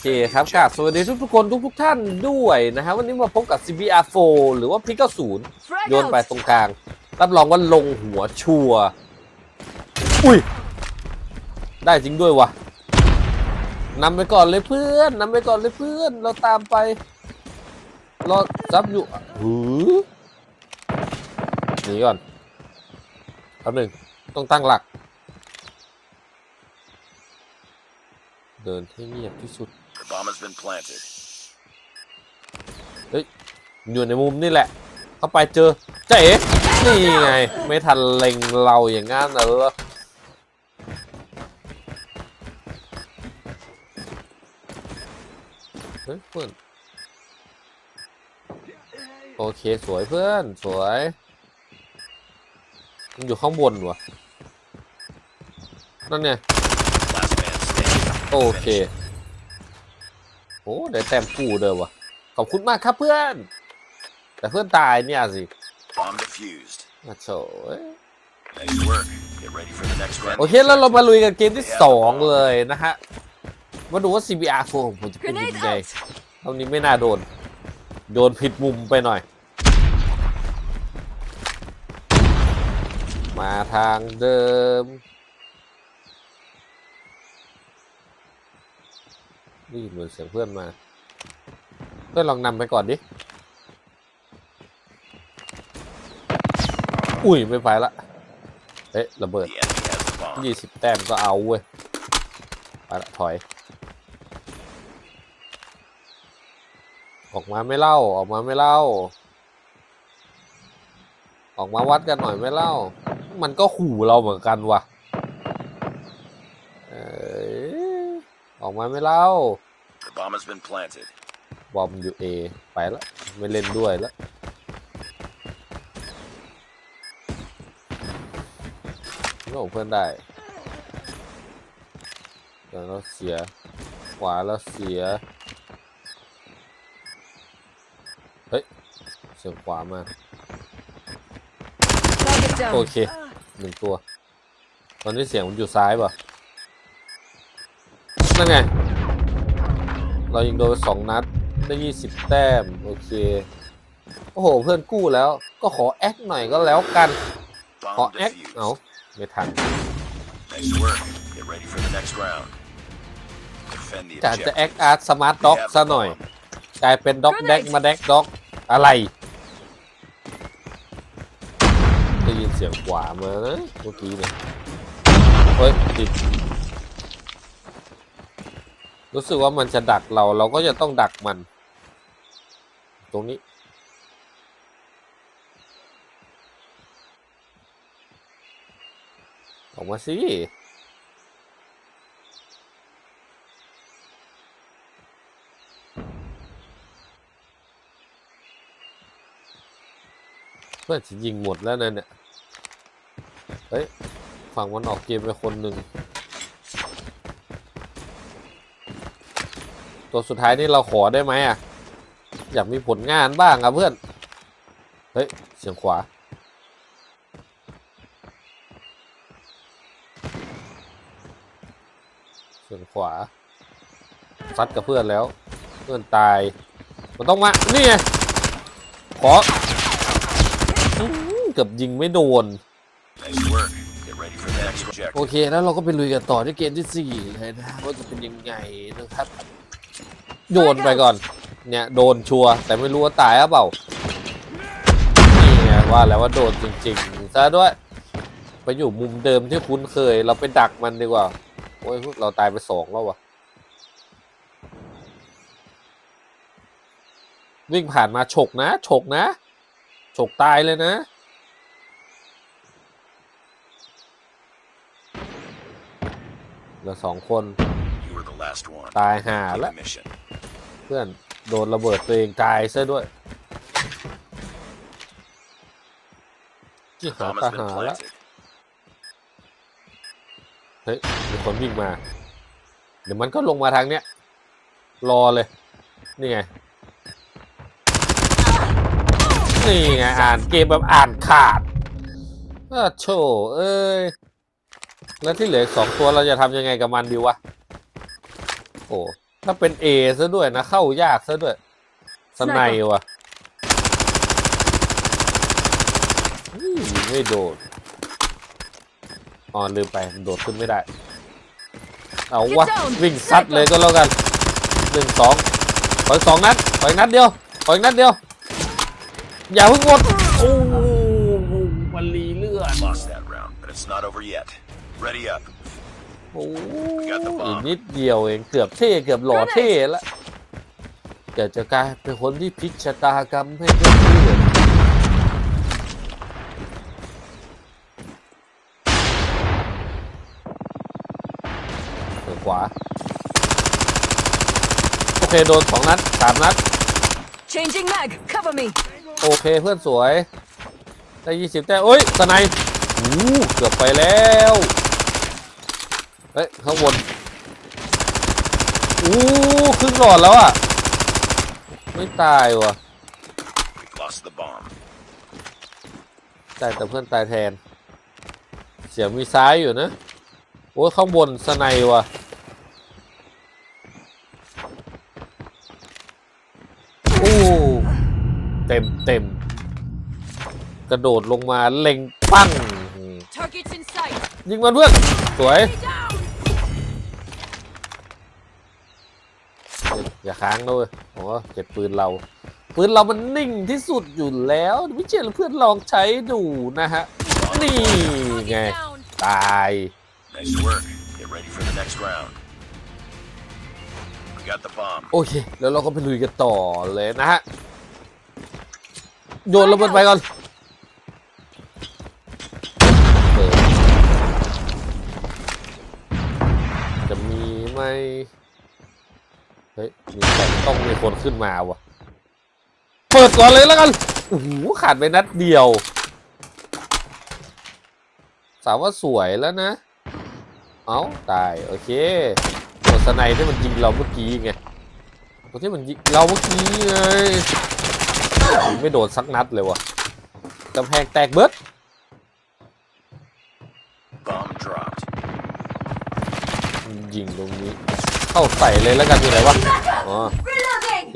เคครับกราบสวัสดีทุกทุกๆคนทุกทุกๆท่านด้วยนะฮะวันนี้มาพบกับ CBR4 หรือว่าพิกศูนย์โยนไปตรงกลาง รับรองว่าลงหัวชัวร์อุ้ย ได้จริงด้วยวะนำไปก่อนเลยเพื่อนนำไปก่อนเลยเพื่อน เราตามไปรอซับอยู่หือหนีก่อนแป๊บหนึ่งต้องตั้งหลักเดินให้เงียบที่สุด The bomb has been planted. อยู่ในมุมนี่แหละ เข้าไปเจอเจ๊นี่ไง ไม่ทันเล็งเราอย่างงั้นเหรอ เฮ้ยเพื่อนโอเคสวยเพื่อนสวยมันอยู่ข้างบนวะนั่นไง Last man standing. โอเค อ้ได้แต้มกูเด้อวะขอบคุณมากครับเพื่อน แต่เพื่อนตายเนี่ยสิ Bomb defused. มาโถย Nice work. Get ready for the next round. โอเคแล้วเรามาลุยกันเกมที่2เลยนะฮะ มาดูว่า CBR4 ของผมจะเป็นยัง Grenade ไง out! ตรงนี้ไม่น่าโดน โดนผิดมุมไปหน่อย มาทางเดิม นี่เหมือนเสียงเพื่อนมา เพื่อนลองนำไปก่อนดิ อุ้ย ไม่ไปละ เอ๊ะระเบิดยี่สิบแต้มก็เอาเว้ย ไปละถอย ออกมาไม่เล่า ออกมาไม่เล่า ออกมาวัดกันหน่อยไม่เล่า มันก็ขู่เราเหมือนกันว่ะเอย ออกมาไม่เล่า The bomb has been planted. บอมอยู่เอไปละไม่เล่นด้วยละโอ้เพื่อนได้เดี๋ยวเราเสีย ขวาแล้วเสีย เฮ้ย เสียงขวามา Target down. โอเคหนึ่งตัว ตอนนี้เสียงมันอยู่ซ้ายป่ะ นั่นไง เรายิงโดนไปสองนัด ได้ยี่สิบแต้ม โอเค โอ้โห เพื่อนกู้แล้ว ก็ขอแอคหน่อยก็แล้วกัน ขอ Bomb แอคเอา defused. ไม่ทัน Nice work. Get ready for the next round. Defend the จากจะ objective. แอคอาร์ตสมาร์ทด็อกซะหน่อย กลายเป็นด็อกแดกมาแดกด็อกอะไรได้ยินเสียงขวามานะเมื่อกี้เนี่ยเฮ้ยติด รู้สึกว่ามันจะดักเราเราก็จะต้องดักมัน ตรงนี้ ออกมาสิเพื่อนจะยิงหมดแล้วนะเนี่ย เฮ้ย ฝั่งมันออกเกมไปคนหนึ่ง ตัวสุดท้ายนี่เราขอได้ไหมอะ อยากมีผลงานบ้างอะเพื่อน เฮ้ย เสียงขวา เสียงขวา ซัดกับเพื่อนแล้ว เพื่อนตาย มันต้องมา นี่ไง ขอ เกือบยิงไม่โดนโอเค แล้วเราก็ไปลุยกันต่อที่เกมที่สี่เลยนะว่าจะเป็นยังไงนะครับ โยนไปก่อน เนี่ยโดนชัวร์แต่ไม่รู้ว่าตายหรือเปล่า นี่ไงว่าแล้วว่าโดนจริงๆซะด้วย ไปอยู่มุมเดิมที่คุ้นเคย เราไปดักมันดีกว่า โอ้ยเราตายไปสองแล้ววะวิ่งผ่านมาฉกนะฉกนะฉกตายเลยนะเหลือสองคน You were the last one. ตายห่า Complete แล้ว the mission. เพื่อนโดนระเบิดตัวเองตายซะด้วยที่หา Bomb ตา has been หาแล้ว planted. เฮ้ยมีคนวิ่งมา เดี๋ยวมันก็ลงมาทางเนี้ย รอเลย นี่ไง นี่ไง อ่านเกมแบบอ่านขาดอ้าโชเอ้ย แล้วที่เหลืออีกสองตัวเราจะทำยังไงกับมันดีวะ โอ้ ถ้าเป็นเอซะด้วยนะ เข้ายากซะด้วยสไนด์ว่ะอื้อไม่โดดอ๋อลืมไปมันโดดขึ้นไม่ได้ เอาวะ Get down วิ่งซัดเลยก็แล้วกันหนึ่งสองขออีกสองนัดขออีกนัดเดียวขออีกนัดเดียว อย่าเพิ่งหมดโอ้มันรีเลือด Lost that round, but it's not over yet. Ready up. โอ้ got the bomb อีกนิดเดียวเองเกือบเท่เกือบหล่อเท่แล้วเกิดจะกลายเป็นคนที่พลิกชะตากรรมให้เพื่อนๆเปิดขวา โอเค โดนสองนัดสามนัด Changing mag. Cover me. โอเคเพื่อนสวย ได้ยี่สิบแต้มเอ้ยสไนป์อู้เกือบไปแล้วเฮ้ยข้างบนอู้ครึ่งหลอดแล้วอะ ไม่ตายว่ะ We've lost the bomb. ตายแต่เพื่อนตายแทน เสียงมีซ้ายอยู่นะ โอ้ยข้างบนสไนป์ว่ะ โอ้เต็มเต็ม กระโดดลงมาเล็งปั้ง Targets in sight. ยิงมันเพื่อน สวย Down. อย่าค้างด้วยผมว่าเก็บปืนเรา ปืนเรามันนิ่งที่สุดอยู่แล้วไม่เชื่อเพื่อนลองใช้ดูนะฮะ นี่ไง Target down. ตาย Nice work. Get ready for the next round. We got the bomb. โอเค แล้วเราก็ไปลุยกันต่อเลยนะฮะ โยนระเบิดไปก่อน เฮ้ยมีแต่ต้องมีคนขึ้นมาวะเปิดก่อนเลยแล้วกันโอ้โหขาดไปนัดเดียว สาวว่าสวยแล้วนะ เอ้าตาย โอเคตัวสไนที่มันยิงเราเมื่อกี้ไงตัวที่มันยิงเราเมื่อกี้ไงยิงไม่โดนสักนัดเลยวะกำแพงแตกเบิด Bomb dropped. ยิงตรงนี้ เข้าใส่เลยแล้วกันอยู่ไหนวะอ๋อ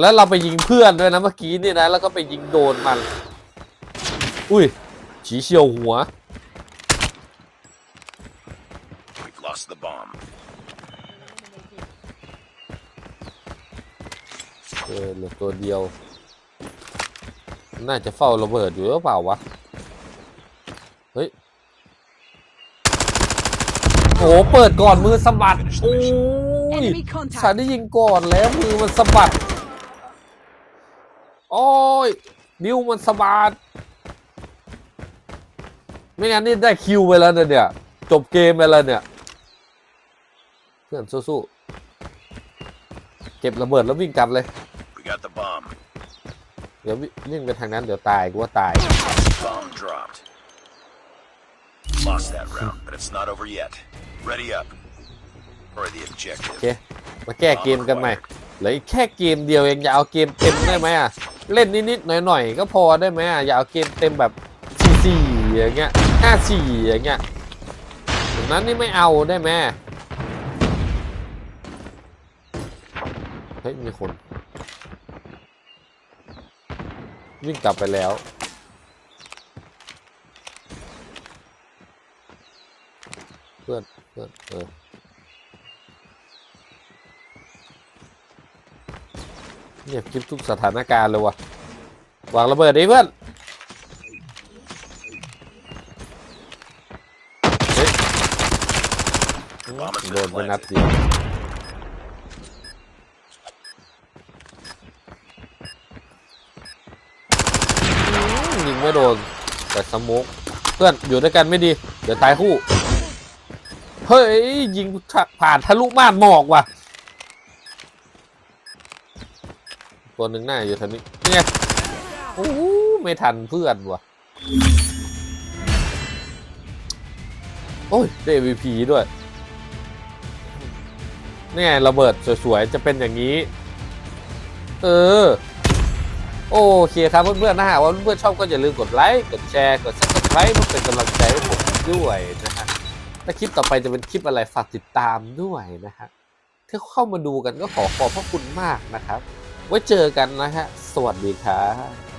แล้วเราไปยิงเพื่อนด้วยนะเมื่อกี้นี่นะ แล้วก็ไปยิงโดนมัน อุ้ยฉีเฉียวหัว We've lost the bomb. เออเหลือตัวเดียว น่าจะเฝ้าระเบิดอยู่หรือเปล่าวะ เฮ้ย โอ้โหเปิดก่อนมือสะบัดโอ้ ย Enemy สา contact. ได้ยิงก่อนแล้วมือมันสะบัด โอ้ย นิ้วมันสะบัด ไม่งั้นนี่ได้คิวไปแล้วนะเนี่ย จบเกมไปแล้วเนี่ย เพื่อนสู้ๆ เก็บระเบิดแล้ววิ่งกลับเลย We got the bomb. เดี๋ยววิวิ่งไปทางนั้นเดี๋ยวตายกูว่าตาย Bomb dropped. Lost that round, but it's not over yet. Ready up. Or the โอ objective. เค มาแก้เกมกันใหม่เหลืออีกแค่เกมเดียวเองอย่าเอาเกมเต็มได้ไหมอะ เล่นนิดๆหน่อยๆก็พอได้ไหมอะ อย่าเอาเกมเต็มแบบสี่อย่างเงี้ยห้าสี่อย่างเงี้ยอย่างนั้นนี่ไม่เอาได้ไหมเฮ้ยมีคน วิ่งกลับไปแล้ว เพื่อนเพื่อนเออ เงียบคลิปทุกสถานการณ์เลยวะวางระเบิดดิเพื่อนเฮ้ยโดนไปนัดเดียวยิงไม่โดน แต่สโมกเพื่อนอยู่ด้วยกันไม่ดี เดี๋ยวตายคู่ เฮ้ย ยิงผ่านทะลุม่านหมอกว่ะ ตัวหนึ่งหน้าอยู่แถวนี้ เนี่ยโอ้ไม่ทันเพื่อนว่ะ โอ้ยได้ MVP ด้วยนี่ไงระเบิดสวยๆ จะเป็นอย่างนี้ เออ โอเคครับเพื่อนๆถ้าหากว่าเพื่อนๆชอบก็อย่าลืมกดไลค์ กดแชร์ กด subscribe เพื่อเป็นกำลังใจให้ผมด้วยนะฮะถ้าคลิปต่อไปจะเป็นคลิปอะไรฝากติดตามด้วยนะฮะที่เข้ามาดูกันก็ขอขอบพระคุณมากนะครับ ไว้เจอกันนะฮะ สวัสดีครับ